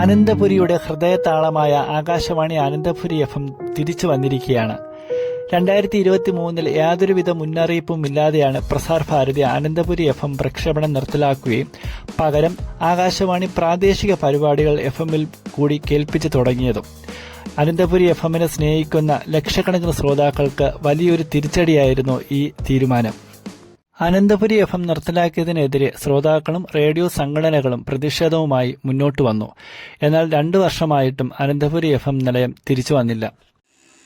അനന്തപുരിയുടെ ഹൃദയതാളമായ Akashvani Ananthapuri F M തിരിച്ചു വന്നിരിക്കുകയാണ്. രണ്ടായിരത്തി ഇരുപത്തി മൂന്നിൽ യാതൊരുവിധ മുന്നറിയിപ്പും ഇല്ലാതെയാണ് പ്രസാർ ഭാരതി അനന്തപുരി എഫ് എം പ്രക്ഷേപണം നിർത്തലാക്കുകയും പകരം ആകാശവാണി പ്രാദേശിക പരിപാടികൾ എഫ് എമ്മിൽ കൂടി കേൾപ്പിച്ചു തുടങ്ങിയതും. അനന്തപുരി എഫ് എമ്മിനെ സ്നേഹിക്കുന്ന ലക്ഷക്കണക്കിന് ശ്രോതാക്കൾക്ക് വലിയൊരു തിരിച്ചടിയായിരുന്നു ഈ തീരുമാനം. അനന്തപുരി എഫ് എം നിർത്തലാക്കിയതിനെതിരെ ശ്രോതാക്കളും റേഡിയോ സംഘടനകളും പ്രതിഷേധവുമായി മുന്നോട്ട് വന്നു. എന്നാൽ രണ്ടു വർഷമായിട്ടും അനന്തപുരി എഫ് എം നിലയം തിരിച്ചു വന്നില്ല.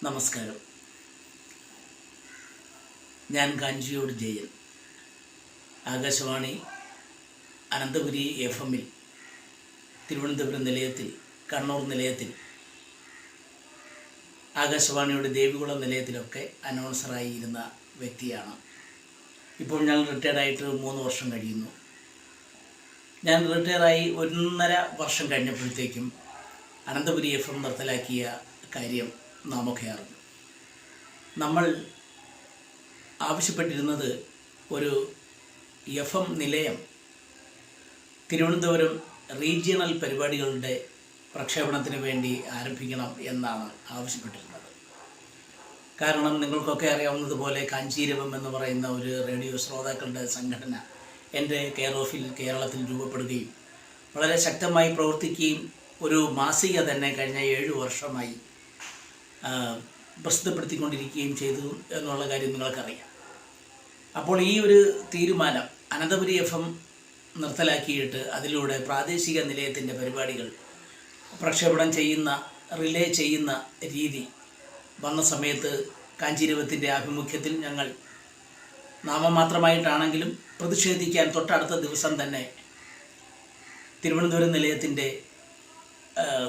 നമസ്കാരം. ഞാൻ കാഞ്ചിയോട് ജയൻ. ആകാശവാണി അനന്തപുരി എഫ് എമ്മിൽ തിരുവനന്തപുരം നിലയത്തിൽ കണ്ണൂർ നിലയത്തിൽ ആകാശവാണിയുടെ ദേവികുളം നിലയത്തിലൊക്കെ അനൗൺസറായി ഇരുന്ന വ്യക്തിയാണ് ഇപ്പോൾ ഞാൻ റിട്ടയർഡായിട്ട് മൂന്ന് വർഷം കഴിയുന്നു. ഞാൻ റിട്ടയറായി ഒന്നര വർഷം കഴിഞ്ഞപ്പോഴത്തേക്കും അനന്തപുരി എഫ് എം നിർത്തലാക്കിയ കാര്യം നാമൊക്കെ അറിഞ്ഞു. നമ്മൾ ആവശ്യപ്പെട്ടിരുന്നത് ഒരു എഫ് എം നിലയം തിരുവനന്തപുരം റീജിയണൽ പരിപാടികളുടെ പ്രക്ഷേപണത്തിന് വേണ്ടി ആരംഭിക്കണം എന്നാണ് ആവശ്യപ്പെട്ടിരുന്നത്. കാരണം നിങ്ങൾക്കൊക്കെ അറിയാവുന്നതുപോലെ കാഞ്ചീരവം എന്ന് പറയുന്ന ഒരു റേഡിയോ ശ്രോതാക്കളുടെ സംഘടന എന്റെ കെയർ ഓഫിൽ കേരളത്തിൽ രൂപപ്പെടുകയും വളരെ ശക്തമായി പ്രവർത്തിക്കുകയും ഒരു മാസിക തന്നെ കഴിഞ്ഞ ഏഴ് വർഷമായി പ്രസിദ്ധപ്പെടുത്തിക്കൊണ്ടിരിക്കുകയും ചെയ്തു എന്നുള്ള കാര്യം നിങ്ങൾക്കറിയാം. അപ്പോൾ ഈ ഒരു തീരുമാനം അനന്തപുരി എഫ് എം നിർത്തലാക്കിയിട്ട് അതിലൂടെ പ്രാദേശിക നിലയത്തിന്റെ പരിപാടികൾ പ്രക്ഷേപണം ചെയ്യുന്ന റിലേ ചെയ്യുന്ന രീതി വന്ന സമയത്ത് കാഞ്ചീരവത്തിന്റെ ആഭിമുഖ്യത്തിൽ ഞങ്ങൾ നാമമാത്രമായിട്ടാണെങ്കിലും പ്രതിഷേധിക്കാൻ തൊട്ടടുത്ത ദിവസം തന്നെ തിരുവനന്തപുരം നിലയത്തിന്റെ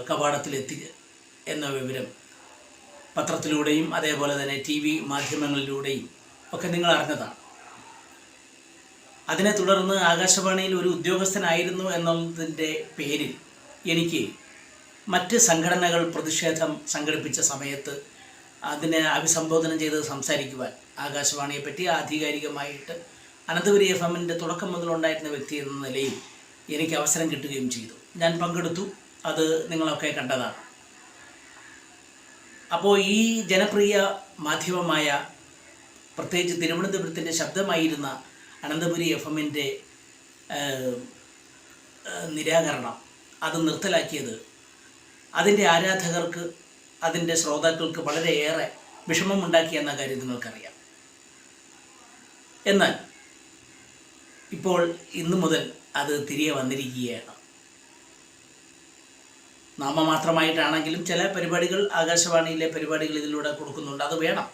കവാടത്തിലെത്തി എന്ന വിവരം പത്രത്തിലൂടെയും അതേപോലെ തന്നെ ടി വി മാധ്യമങ്ങളിലൂടെയും ഒക്കെ നിങ്ങൾ അറിഞ്ഞതാണ്. അതിനെ തുടർന്ന് ആകാശവാണിയിൽ ഒരു ഉദ്യോഗസ്ഥനായിരുന്നു എന്നുള്ളതിന്റെ പേരിൽ എനിക്ക് മറ്റ് സംഘടനകൾ പ്രതിഷേധം സംഘടിപ്പിച്ച സമയത്ത് അതിനെ അഭിസംബോധന ചെയ്ത് സംസാരിക്കുവാൻ. ആകാശവാണിയെപ്പറ്റി ആധികാരികമായിട്ട് അനന്തപുരി എഫ് എമ്മിന്റെ തുടക്കം മുതലുണ്ടായിരുന്ന വ്യക്തി എന്ന നിലയിൽ എനിക്ക് അവസരം കിട്ടുകയും ചെയ്തു. ഞാൻ പങ്കെടുത്തു. അത് നിങ്ങളൊക്കെ കണ്ടതാണ്. അപ്പോൾ ഈ ജനപ്രിയ മാധ്യമമായ പ്രത്യേകിച്ച് തിരുവനന്തപുരത്തിന്റെ ശബ്ദമായിരുന്ന അനന്തപുരി എഫ് എമ്മിന്റെ നിരാകരണം അത് നിർത്തലാക്കിയത് അതിന്റെ ആരാധകർക്ക് അതിന്റെ ശ്രോതാക്കൾക്ക് വളരെയേറെ വിഷമമുണ്ടാക്കി എന്ന കാര്യം നിങ്ങൾക്കറിയാം. എന്നാൽ ഇപ്പോൾ ഇന്നു മുതൽ അത് തിരികെ വന്നിരിക്കുകയാണ്. നാമമാത്രമായിട്ടാണെങ്കിലും ചില പരിപാടികൾ ആകാശവാണിയിലെ പരിപാടികൾ ഇതിലൂടെ കൊടുക്കുന്നുണ്ട്. അത് വേണം.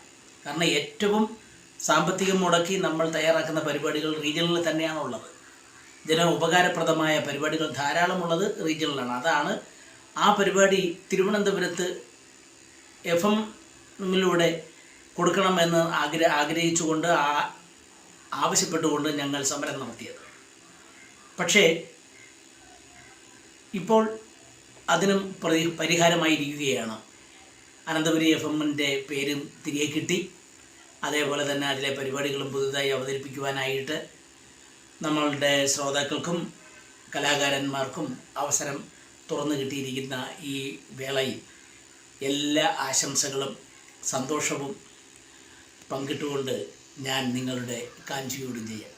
കാരണം ഏറ്റവും സാമ്പത്തികം മുടക്കി നമ്മൾ തയ്യാറാക്കുന്ന പരിപാടികൾ റീജിയണിൽ തന്നെയാണുള്ളത്. ജന ഉപകാരപ്രദമായ പരിപാടികൾ ധാരാളമുള്ളത് റീജിയണിലാണ്. അതാണ് ആ പരിപാടി തിരുവനന്തപുരത്ത് എഫ് എമ്മിലൂടെ കൊടുക്കണമെന്ന് ആഗ്ര ആഗ്രഹിച്ചുകൊണ്ട് ആ ആവശ്യപ്പെട്ടുകൊണ്ട് ഞങ്ങൾ സമരം നടത്തിയത്. പക്ഷേ ഇപ്പോൾ അതിനും പ്രതി പരിഹാരമായിരിക്കുകയാണ്. അനന്തപുരി എഫ് എമ്മിന്റെ പേരും തിരികെ കിട്ടി. അതേപോലെ തന്നെ അതിലെ പരിപാടികളും പുതുതായി അവതരിപ്പിക്കുവാനായിട്ട് നമ്മളുടെ ശ്രോതാക്കൾക്കും കലാകാരന്മാർക്കും അവസരം തുറന്നു കിട്ടിയിരിക്കുന്ന ഈ വേളയിൽ എല്ലാ ആശംസകളും സന്തോഷവും പങ്കിട്ടുകൊണ്ട് ഞാൻ നിങ്ങളുടെ കാഞ്ചിയോട് ചെയ്യാം.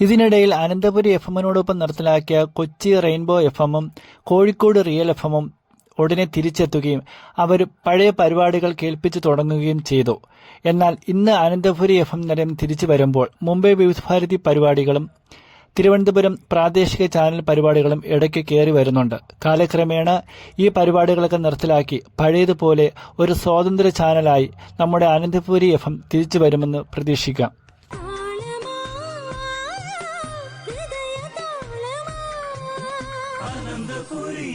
ഇതിനിടയിൽ അനന്തപുരി എഫ് എമ്മിനോടൊപ്പം നിർത്തലാക്കിയ കൊച്ചി റെയിൻബോ എഫ് എമ്മും കോഴിക്കോട് റിയൽ എഫ് എമ്മും ഉടനെ തിരിച്ചെത്തുകയും അവർ പഴയ പരിപാടികൾ കേൾപ്പിച്ചു തുടങ്ങുകയും ചെയ്തു. എന്നാൽ ഇന്ന് അനന്തപുരി എഫ് എം നിലയം തിരിച്ചു വരുമ്പോൾ മുംബൈ വിവിധ ഭാരതി പരിപാടികളും തിരുവനന്തപുരം പ്രാദേശിക ചാനൽ പരിപാടികളും ഇടയ്ക്ക് കയറി വരുന്നുണ്ട്. കാലക്രമേണ ഈ പരിപാടികളൊക്കെ നിർത്തലാക്കി പഴയതുപോലെ ഒരു സ്വാതന്ത്ര്യ ചാനലായി നമ്മുടെ അനന്തപുരി എഫ് എം തിരിച്ചു വരുമെന്ന് പ്രതീക്ഷിക്കാം. അനന്തപുരി